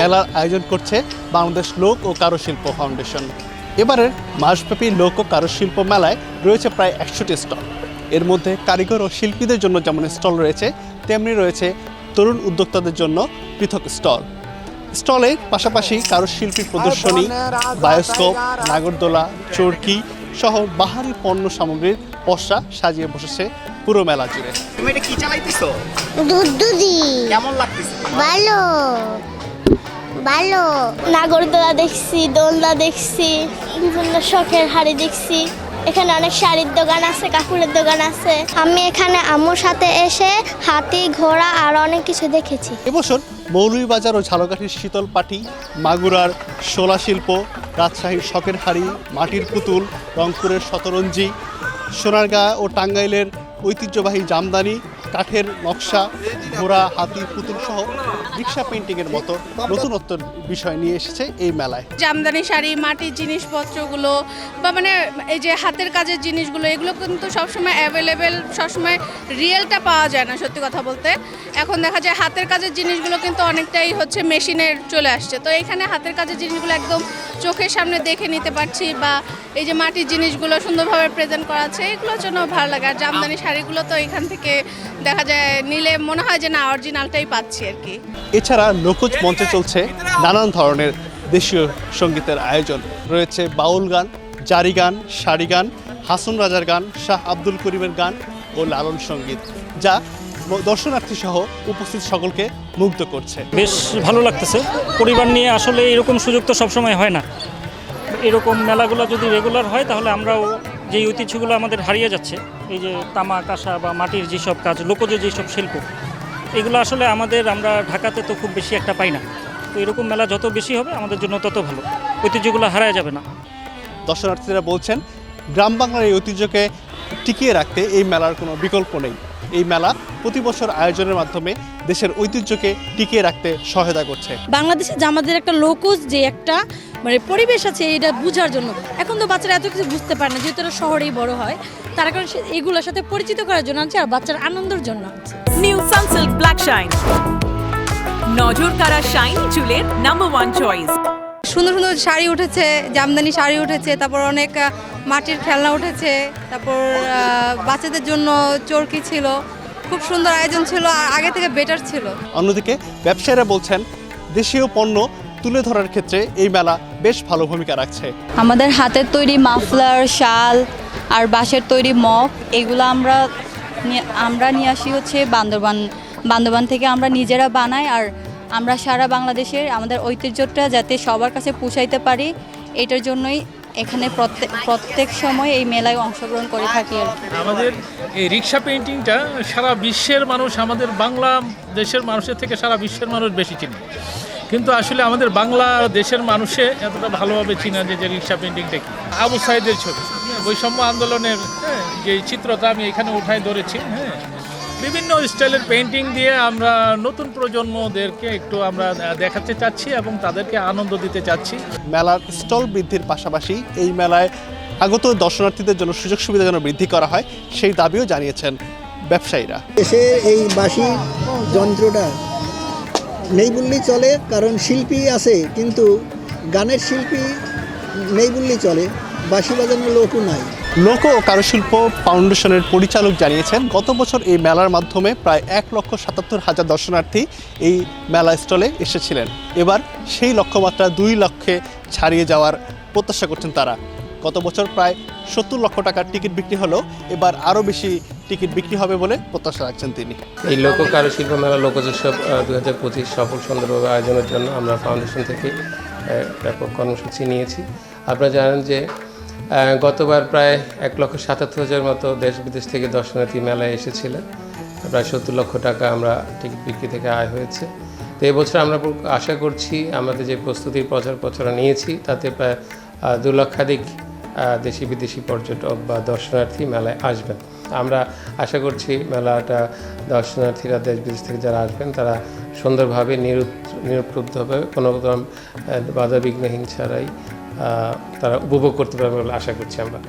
মেলার আয়োজন করছে বাংলাদেশ লোক ও কারুশিল্প ফাউন্ডেশন। এবারের মাসব্যাপী লোক ও কারুশিল্প মেলায় রয়েছে প্রায় একশোটি স্টল। এর মধ্যে কারিগর ও শিল্পীদের জন্য যেমন স্টল রয়েছে তেমনি রয়েছে তরুণ উদ্যোক্তাদের জন্য পৃথক স্টল। স্টলে পাশাপাশি কারুশিল্পী প্রদর্শনী বায়োস্কোপ নাগরদোলা চরকি সহ বাহারি পণ্য সামগ্রীর পসরা সাজিয়ে বসেছে পুরো মেলা জুড়ে। তুমি এটা কি চালাইতেছো? দুধ দুধি কেমন লাগতেছে? ভালো। ভালো। নাগরদোলা দেখছি দোলনা দেখছি বিভিন্ন শখের হাড়ি দেখছি। এখানে অনেক শাড়ির দোকান আছে কাপড়ের দোকান আছে। আমি এখানে আম্মুর সাথে এসে হাতি ঘোড়া আর অনেক কিছু দেখেছি। এবছর মৌলভীবাজার ও ঝালকাঠির শীতল পাটি মাগুরার শোলা শিল্প রাজশাহীর শখের হাড়ি মাটির পুতুল রংপুরের শতরঞ্জি সোনারগাঁ ও টাঙ্গাইলের ঐতিহ্যবাহী জামদানি কাঠের নকশা, ঘোড়া, হাতি, পুতুল সহ রিক্সা পেন্টিংয়ের মতো নতুনত্ব বিষয় নিয়ে এসেছে এই মেলায়। জামদানি শাড়ি মাটির জিনিসপত্রগুলো বা মানে এই যে হাতের কাজের জিনিসগুলো, এগুলো কিন্তু সবসময় অ্যাভেলেবেল সবসময় রিয়েলটা পাওয়া যায় না, সত্যি কথা বলতে। এখন দেখা যায় হাতের কাজের জিনিসগুলো কিন্তু অনেকটাই হচ্ছে মেশিনের চলে আসছে। তো এখানে হাতের কাজের জিনিসগুলো একদম চোখের সামনে দেখে নিতে পারছি, বা এই যে মাটির জিনিসগুলো সুন্দরভাবে প্রেজেন্ট করা আছে, এগুলোর জন্য ভালো লাগে। আর জামদানি শাড়িগুলো তো এখান থেকে দেখা যায় নিলে মনে হয় যে না অরিজিনালটাই পাচ্ছি আর কি। এছাড়া লোকজ মঞ্চে চলছে নানান ধরনের দেশীয় সঙ্গীতের আয়োজন। রয়েছে বাউল গান জারি গান শাড়ি গান হাসন রাজার গান শাহ আব্দুল করিমের গান ও লালন সংগীত যা দর্শনার্থী সহ উপস্থিত সকলকে মুগ্ধ করছে। বেশ ভালো লাগতেছে। পরিবার নিয়ে আসলে এরকম সুযোগ তো সবসময় হয় না। এরকম মেলাগুলো যদি রেগুলার হয় তাহলে আমরাও যে ঐতিহ্যগুলো আমাদের হারিয়ে যাচ্ছে, এই যে তামাক কাঁসা বা মাটির যেসব কাজ, লোকজ যেসব শিল্প, এগুলো আসলে আমাদের, আমরা ঢাকাতে তো খুব বেশি একটা পাই না। তো এরকম মেলা যত বেশি হবে, আমাদের জন্য তত ভালো। ঐতিহ্যগুলো হারায় যাবে না। দর্শনার্থীরা বলছেন, গ্রাম বাংলার এই ঐতিহ্যকে টিকিয়ে রাখতে এই মেলার কোনো বিকল্প নেই। এই মেলা প্রতি বছর আয়োজনের মাধ্যমে দেশের ঐতিহ্যকে টিকিয়ে রাখতে সহায়তা করছে। বাংলাদেশে যে আমাদের একটা লোকজ যে একটা মানে পরিবেশ আছে এটা বোঝার জন্য। এখন তো বাচ্চারা এত কিছু বুঝতে পারে না যেহেতু শহরেই বড় হয়। তার কারণে এগুলোর সাথে পরিচিত করার জন্য আনছে আর বাচ্চার আনন্দের জন্য আনছে। নিউ সানসিল্ক ব্ল্যাক শাইন নজর কারা শাইনি চুলের নাম্বার ওয়ান চয়েস সুন্দর সুন্দর শাড়ি উঠেছে জামদানি শাড়ি উঠেছে তারপর অনেক মাটির খেলনা উঠেছে তারপর বাচ্চাদের জন্য চরকি ছিল। খুব সুন্দর আয়োজন ছিল আর আগে থেকে বেটার ছিল। অন্যদিকে ব্যবসায়ীরা বলছেন দেশীয় পণ্য তুলে ধরার ক্ষেত্রে এই মেলা বেশ ভালো ভূমিকা রাখছে। আমাদের হাতের তৈরি মাফলার শাল আর বাঁশের তৈরি মগ এগুলো আমরা নিয়ে- আমরা নিয়ে আসি হচ্ছে বান্দরবান বান্দরবান থেকে আমরা নিজেরা বানাই আর আমরা সারা বাংলাদেশের আমাদের ঐতিহ্যটা যাতে সবার কাছে পৌঁছাইতে পারি এটার জন্যই এখানে প্রত্যেক প্রত্যেক সময় এই মেলায় অংশগ্রহণ করে থাকি আমাদের এই রিক্সা পেইন্টিংটা সারা বিশ্বের মানুষ আমাদের বাংলা দেশের মানুষের থেকে সারা বিশ্বের মানুষ বেশি চিনে। কিন্তু আসলে আমাদের বাংলা দেশের মানুষে এতটা ভালোভাবে চিনা যে রিক্সা পেইন্টিংটা কি? আবু সাইদের ছবি। বৈষম্য আন্দোলনের হ্যাঁ, যে চিত্রটা আমি এখানে উঠায় ধরেছি হ্যাঁ বিভিন্ন স্টাইলের পেন্টিং দিয়ে আমরা নতুন প্রজন্মদেরকে একটু আমরা দেখাতে চাচ্ছি এবং তাদেরকে আনন্দ দিতে চাচ্ছি। মেলার স্টল বৃদ্ধির পাশাপাশি এই মেলায় আগত দর্শনার্থীদের জন্য সুযোগ সুবিধা যেন বৃদ্ধি করা হয় সেই দাবিও জানিয়েছেন ব্যবসায়ীরা। দেশে এই বাসি যন্ত্রটা নেই বললেই চলে কারণ শিল্পী আছে কিন্তু গানের শিল্পী নেই বললেই চলে বাঁশি বাজানোর লোকও নাই। লোক ও কারুশিল্প ফাউন্ডেশনের পরিচালক জানিয়েছেন, গত বছর এই মেলার মাধ্যমে প্রায় এক লক্ষ সাতাত্তর হাজার দর্শনার্থী এই মেলা স্টলে এসেছিলেন। এবার সেই লক্ষ্যমাত্রা দুই লক্ষে ছাড়িয়ে যাওয়ার প্রত্যাশা করছেন তারা। গত বছর প্রায় সত্তর লক্ষ টাকার টিকিট বিক্রি হলেও এবার আরও বেশি টিকিট বিক্রি হবে বলে প্রত্যাশা রাখছেন তিনি। এই লোক কারুশিল্প মেলা লোকোৎসব দু হাজার পঁচিশ সফল সুন্দরভাবে আয়োজনের জন্য আমরা ফাউন্ডেশন থেকে ব্যাপক কর্মসূচি নিয়েছি। আপনারা জানেন যে গতবার প্রায় এক লক্ষ সাতাত্তর হাজার মতো দেশ বিদেশ থেকে দর্শনার্থী মেলায় এসেছিলেন প্রায় সত্তর লক্ষ টাকা আমরা টিকিট বিক্রি থেকে আয় হয়েছে। তো এবছর আমরা আশা করছি, আমাদের যে প্রস্তুতির প্রচার প্রচারণা নিয়েছি, তাতে প্রায় দু লক্ষাধিক দেশি বিদেশি পর্যটক বা দর্শনার্থী মেলায় আসবেন। আমরা আশা করছি মেলাটা দর্শনার্থীরা দেশ বিদেশ থেকে যারা আসবেন, তারা সুন্দরভাবে নিরুপ্রুদ্ধভাবে কোনো রকম বাধা বিঘ্নহীন ছাড়াই তারা উপভোগ করতে পারবে বলে আশা করছি আমরা।